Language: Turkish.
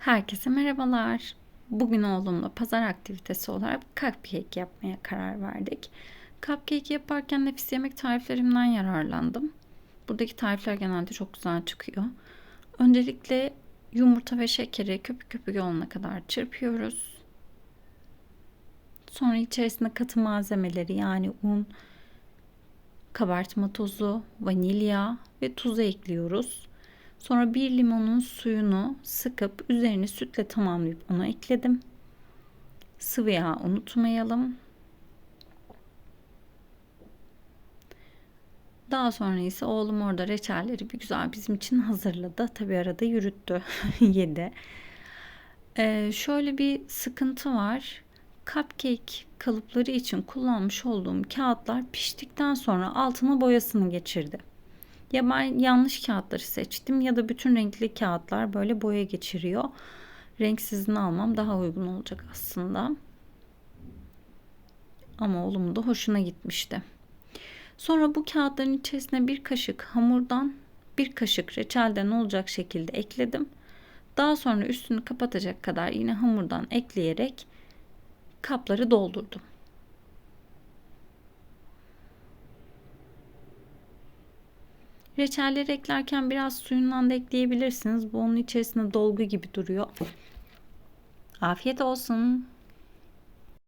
Herkese merhabalar. Bugün oğlumla pazar aktivitesi olarak cupcake yapmaya karar verdik. Cupcake yaparken nefis yemek tariflerimden yararlandım. Buradaki tarifler genelde çok güzel çıkıyor. Öncelikle yumurta ve şekeri köpük köpük olana kadar çırpıyoruz. Sonra içerisine katı malzemeleri yani un, kabartma tozu, vanilya ve tuzu ekliyoruz. Sonra bir limonun suyunu sıkıp üzerini sütle tamamlayıp onu ekledim. Sıvı yağ unutmayalım. Daha sonra ise oğlum orada reçelleri bir güzel bizim için hazırladı. Tabi arada yürüttü, yedi. Ee, şöyle bir sıkıntı var. Cupcake kalıpları için kullanmış olduğum kağıtlar piştikten sonra altına boyasını geçirdi. Ya ben yanlış kağıtları seçtim ya da bütün renkli kağıtlar böyle boya geçiriyor. Renksizini almam daha uygun olacak aslında. Ama oğlum da hoşuna gitmişti. Sonra bu kağıtların içerisine bir kaşık hamurdan bir kaşık reçelden olacak şekilde ekledim. Daha sonra üstünü kapatacak kadar yine hamurdan ekleyerek kapları doldurdum. Reçelleri eklerken biraz suyundan da ekleyebilirsiniz. Bu onun içerisinde dolgu gibi duruyor. Afiyet olsun.